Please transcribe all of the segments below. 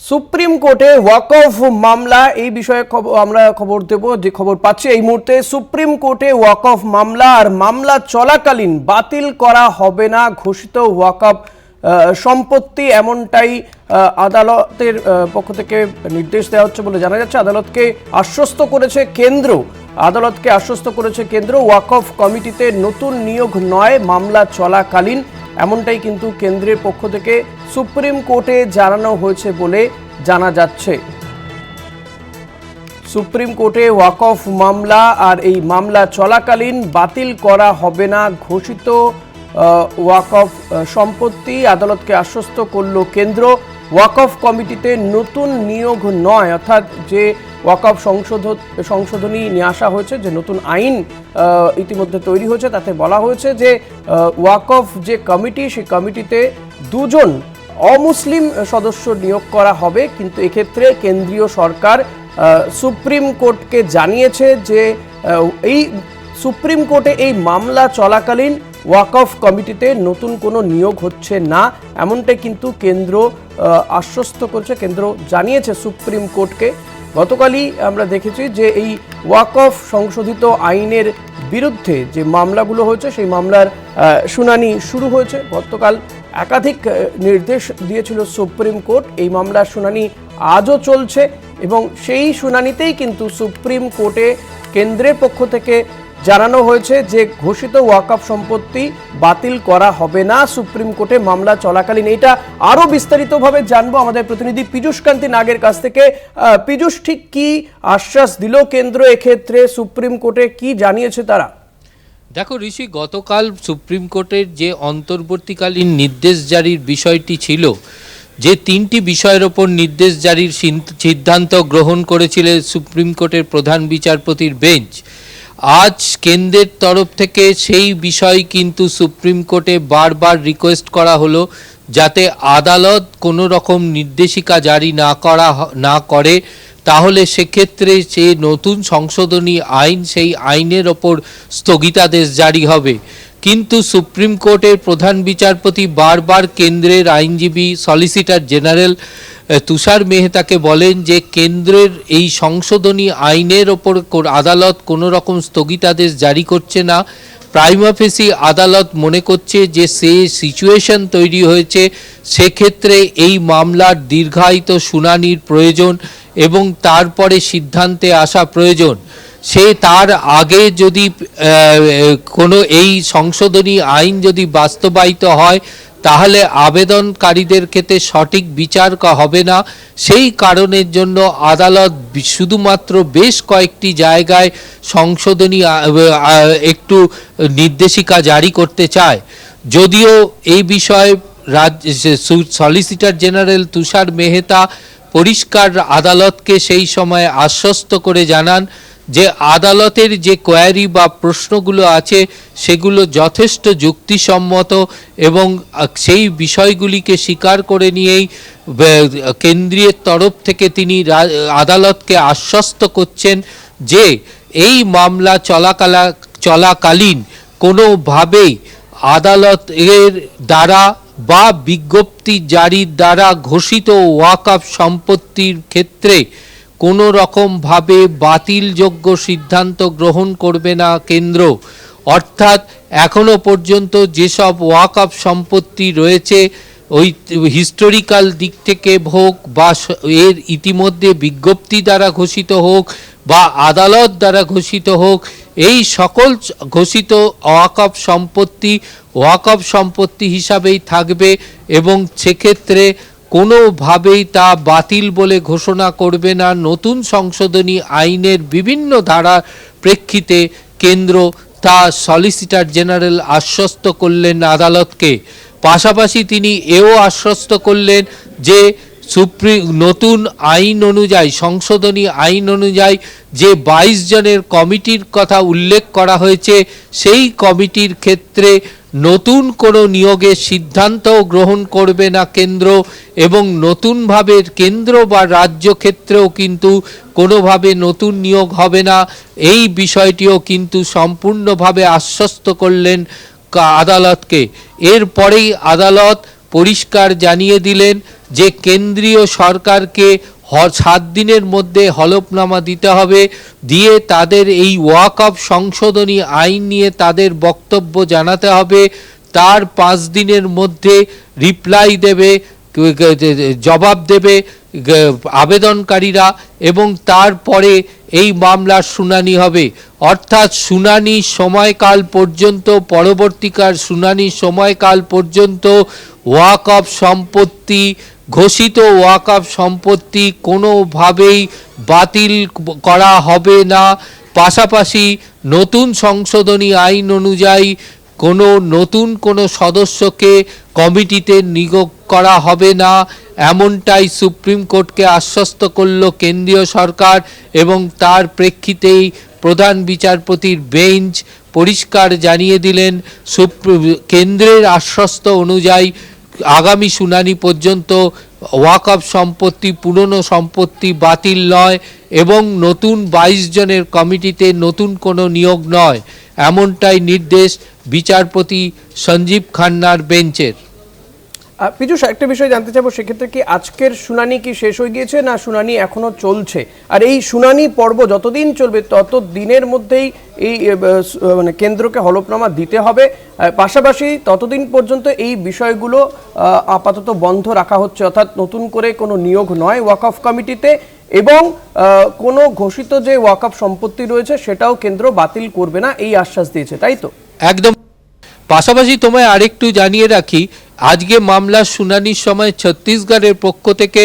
Supreme কোর্টে ওয়াকফ মামলা, এই বিষয়ে আমরা খবর দেব, যে খবর পাচ্ছি এই মুহূর্তে। সুপ্রিম কোর্টে ওয়াকফ মামলা আর মামলা চলাকালীন বাতিল করা হবে না, ঘোষিত ওয়াকফ সম্পত্তি এমনটাই আদালতের পক্ষ থেকে নির্দেশ দেওয়া হচ্ছে বলে জানা যাচ্ছে। আদালতকে আশ্বস্ত করেছে কেন্দ্র, আদালতকে আশ্বস্ত করেছে কেন্দ্র। ওয়াকফ কমিটিতে নতুন নিয়োগ নয়, মামলা চলাকালীন। এমনটাই কিন্তু কেন্দ্রের পক্ষ থেকে সুপ্রিম কোর্টে জানানো হয়েছে বলে জানা যাচ্ছে। সুপ্রিম কোর্টে ওয়াকফ মামলা আর এই মামলা চলাকালীন বাতিল করা হবে না ঘোষিত ওয়াকফ সম্পত্তি আদালতকে আশ্বস্ত করল কেন্দ্র। ওয়াকফ কমিটিতে নতুন নিয়োগ নয়, অর্থাৎ যে ওয়াকফ সংশোধন সংশোধনী নিয়ে আসা হয়েছে, যে নতুন আইন ইতিমধ্যে তৈরি হয়েছে। তাতে বলা হয়েছে যে ওয়াকফ যে কমিটি, সেই কমিটিতে দুজন অমুসলিম সদস্য নিয়োগ করা হবে। কিন্তু এক্ষেত্রে কেন্দ্রীয় সরকার সুপ্রিম কোর্টকে জানিয়েছে যে এই সুপ্রিম কোর্টে এই মামলা চলাকালীন ওয়াকফ কমিটিতে নতুন কোনো নিয়োগ হচ্ছে না। এমনটাই কিন্তু কেন্দ্র আশ্বস্ত করছে, কেন্দ্র জানিয়েছে সুপ্রিম কোর্টকে। গতকালই আমরা দেখেছি যে এই ওয়াকফ সংশোধিত আইনের বিরুদ্ধে যে মামলাগুলো হয়েছে, সেই মামলার শুনানি শুরু হয়েছে। গতকাল একাধিক নির্দেশ দিয়েছিল সুপ্রিম কোর্ট। এই মামলার শুনানি আজও চলছে এবং সেই শুনানিতেই কিন্তু সুপ্রিম কোর্টে কেন্দ্রের পক্ষ থেকে জানানো হয়েছে যে ঘোষিত ওয়াকফ সম্পত্তি বাতিল করা হবে না। সুপ্রিম কোর্টে মামলা চলাকালীন এটা আরও বিস্তারিতভাবে জানব। আমাদের প্রতিনিধি পীযূষ কান্তি নাগের কাছ থেকে। পীযূষ, ঠিক কি আশ্বাস দিল কেন্দ্র এক্ষেত্রে? সুপ্রিম কোর্টে কি জানিয়েছে তারা? দেখো ঋষি, গতকাল সুপ্রিম কোর্টের যে অন্তর্বর্তীকালীন নির্দেশ জারির বিষয়টি ছিল, যে তিনটি বিষয়ের ওপর নির্দেশ জারির সিদ্ধান্ত গ্রহণ করেছিলেন সুপ্রিম কোর্টের প্রধান বিচারপতির বেঞ্চ আজ কেন্দ্রের তরফ থেকে সেই বিষয় কিন্তু সুপ্রিম কোর্টে বারবার রিকোয়েস্ট করা হলো যাতে আদালত কোনো রকম নির্দেশিকা জারি না করা না করে। তাহলে সেক্ষেত্রে যে নতুন সংশোধনী আইন, সেই আইনের ওপর স্থগিতাদেশ জারি হবে। কিন্তু সুপ্রিম কোর্টের প্রধান বিচারপতি বারবার কেন্দ্রের আইনজীবী সলিসিটর জেনারেল তুষার মেহতাকে বলেন যে কেন্দ্রের এই সংশোধনী আইনের ওপর আদালত কোনো রকম স্থগিতাদেশ জারি করছে না। প্রাইমাফেসি আদালত মনে করছে যে সে সিচুয়েশন তৈরি হয়েছে, সেক্ষেত্রে এই মামলার দীর্ঘায়িত শুনানির প্রয়োজন এবং তারপরে সিদ্ধান্তে আসা প্রয়োজন। সে তার আগে যদি কোনো এই সংশোধনী আইন যদি বাস্তবায়িত হয় তাহলে আবেদনকারীদের ক্ষেত্রে সঠিক বিচার হবে না। সেই কারণের জন্য আদালত শুধুমাত্র বেশ কয়েকটি জায়গায় সংশোধনী একটু নির্দেশিকা জারি করতে চায়। যদিও এই বিষয়ে রাজ্য সলিসিটর জেনারেল তুষার মেহতা পরিষ্কার আদালতকে সেই সময় আশ্বস্ত করে জানান যে আদালতের যে কোয়ারি বা প্রশ্নগুলো আছে, সেগুলো যথেষ্ট যুক্তিসম্মত এবং সেই বিষয়গুলিকে স্বীকার করে নিয়েই কেন্দ্রীয় তরফ থেকে তিনি আদালতকে আশ্বস্ত করছেন যে, এই মামলা চলাকালা, চলাকালীন কোনোভাবেই আদালত এর দ্বারা বা বিজ্ঞপ্তি জারির দ্বারা ঘোষিত ওয়াকআপ সম্পত্তির ক্ষেত্রে কোনো রকমভাবে বাতিলযোগ্য সিদ্ধান্ত গ্রহণ করবে না কেন্দ্র। অর্থাৎ এখনও পর্যন্ত যেসব ওয়াকআপ সম্পত্তি রয়েছে, ওই হিস্টোরিক্যাল দিক থেকে হোক বা এর ইতিমধ্যে বিজ্ঞপ্তি দ্বারা ঘোষিত হোক বা আদালত দ্বারা ঘোষিত হোক, এই সকল ঘোষিত ওয়াকফ সম্পত্তি ওয়াকফ সম্পত্তি হিসাবেই থাকবে এবং সেক্ষেত্রে কোনোভাবেই তা বাতিল বলে ঘোষণা করবে না নতুন সংশোধনী আইনের বিভিন্ন ধারা প্রেক্ষিতে কেন্দ্র তা সলিসিটর জেনারেল আশ্বস্ত করলেন আদালতকে। পাশাপাশি তিনি এও আশ্বস্ত করলেন যে সুপ্রিম নতুন আইন অনুযায়ী, সংশোধনী আইন অনুযায়ী যে বাইশ জনের কমিটির কথা উল্লেখ করা হয়েছে, সেই কমিটির ক্ষেত্রে নতুন কোনো নিয়োগের সিদ্ধান্তও গ্রহণ করবে না কেন্দ্র এবং নতুনভাবে কেন্দ্র বা রাজ্য ক্ষেত্রেও কিন্তু কোনোভাবে নতুন নিয়োগ হবে না। এই বিষয়টিও কিন্তু সম্পূর্ণভাবে আশ্বস্ত করলেন আদালতকে। এরপরেই আদালত পরিষ্কার জানিয়ে দিলেন যে কেন্দ্রীয় সরকারকে সাত দিনের মধ্যে হলফনামা দিতে হবে, দিয়ে তাদের এই ওয়াক অফ সংশোধনী আইন নিয়ে তাদের বক্তব্য জানাতে হবে, তার পাঁচ দিনের মধ্যে রিপ্লাই দেবে, জবাব দেবে, আবেদনকারীরা, এবং তারপরে এই মামলার শুনানি হবে। অর্থাৎ শুনানি সময়কাল পর্যন্ত পরবর্তীকাল শুনানি সময়কাল পর্যন্ত ওয়াক অফ সম্পত্তি ঘোষিত ওয়াক অফ সম্পত্তি কোনোভাবেই বাতিল করা হবে না। পাশাপাশি নতুন সংশোধনী আইন অনুযায়ী কোনো নতুন কোনো সদস্যকে কমিটিতে নিয়োগ করা হবে না। এমনটাই সুপ্রিম কোর্টকে আশ্বস্ত করল কেন্দ্রীয় সরকার এবং তার প্রেক্ষিতেই প্রধান বিচারপতির বেঞ্চ পরিষ্কার জানিয়ে দিলেন কেন্দ্রের আশ্বস্ত অনুযায়ী আগামী শুনানি পর্যন্ত ওয়াকআপ সম্পত্তি, পুরনো সম্পত্তি বাতিল নয় এবং নতুন বাইশ জনের কমিটিতে নতুন কোনো নিয়োগ নয়। এমনটাই নির্দেশ বিচারপতি সঞ্জীব খান্নার বেঞ্চের। পীযূষ একটা বিষয় জানতে চাইব, সেক্ষেত্রে কি আজকের শুনানি কি শেষ হয়ে গিয়েছে না শুনানি এখনও চলছে? আর এই শুনানি পর্ব যতদিন চলবে, তত দিনের মধ্যেই এই মানে কেন্দ্রকে হলফনামা দিতে হবে। পাশাপাশি ততদিন পর্যন্ত এই বিষয়গুলো আপাতত বন্ধ রাখা হচ্ছে, অর্থাৎ নতুন করে কোনো নিয়োগ নয় ওয়াকফ কমিটিতে এবং কোনো ঘোষিত যে ওয়াকফ সম্পত্তি রয়েছে, সেটাও কেন্দ্র বাতিল করবে না, এই আশ্বাস দিয়েছে, তাই তো? একদম। পাশাপাশি তোমায় আরেকটু জানিয়ে রাখি আজকে মামলার শুনানির সময় ছত্তিশগড়ের পক্ষ থেকে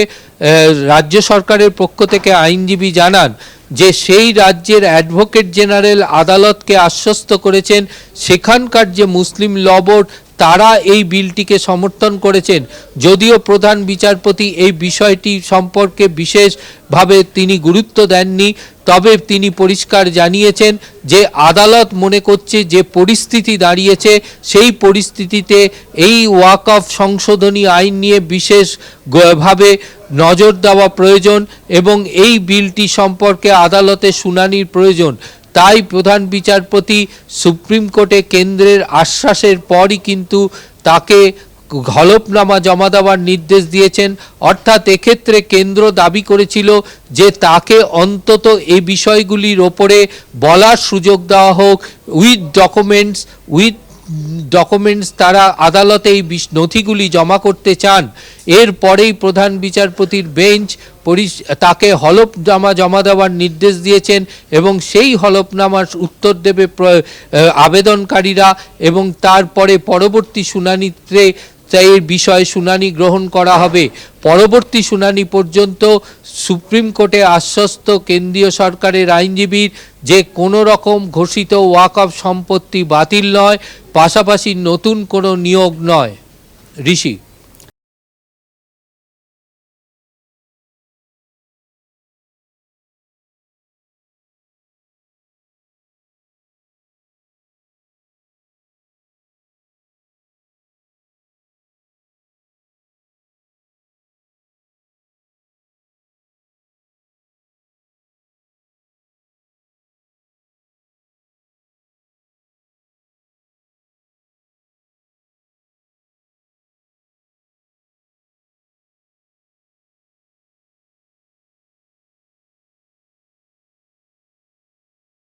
রাজ্য সরকারের পক্ষ থেকে আইনজীবী জানান যে সেই রাজ্যের অ্যাডভোকেট জেনারেল আদালতকে আশ্বস্ত করেছেন, সেখানকার যে মুসলিম ল তারা এই বিলটিকে সমর্থন করেছেন। যদিও প্রধান বিচারপতি এই বিষয়টি সম্পর্কে বিশেষভাবে তিনি গুরুত্ব দেননি, তবে তিনি পরিষ্কার জানিয়েছেন যে আদালত মনে করছে যে পরিস্থিতি দাঁড়িয়েছে, সেই পরিস্থিতিতে এই ওয়াক অফ সংশোধনী আইন নিয়ে বিশেষ ভাবে নজর দেওয়া প্রয়োজন এবং এই বিলটি সম্পর্কে আদালতে শুনানির প্রয়োজন। তাই প্রধান বিচারপতি সুপ্রিম কোর্টে কেন্দ্রের আশ্বাসের পরই কিন্তু তাকে হলফনামা জমা দেওয়ার নির্দেশ দিয়েছেন। অর্থাৎ এক্ষেত্রে কেন্দ্র দাবি করেছিল যে তাকে অন্তত এই বিষয়গুলির ওপরে বলার সুযোগ দেওয়া হোক, উইথ ডকুমেন্টস, উইথ ডকুমেন্টস তারা আদালতে এই নথিগুলি জমা করতে চান। এরপরেই প্রধান বিচারপতির বেঞ্চ তাকে হলফনামা জমা দেওয়ার নির্দেশ দিয়েছেন এবং সেই হলফনামার উত্তর দেবে আবেদনকারীরা এবং তারপরে পরবর্তী শুনানিতে এর বিষয়ে শুনানি গ্রহণ করা হবে। পরবর্তী শুনানি পর্যন্ত সুপ্রিম কোর্টে আশ্বস্ত কেন্দ্রীয় সরকারের আইনজীবীর যে কোনো রকম ঘোষিত ওয়াকফ সম্পত্তি বাতিল নয় পাশাপাশি নতুন কোনো নিয়োগ নয়। ঋষি।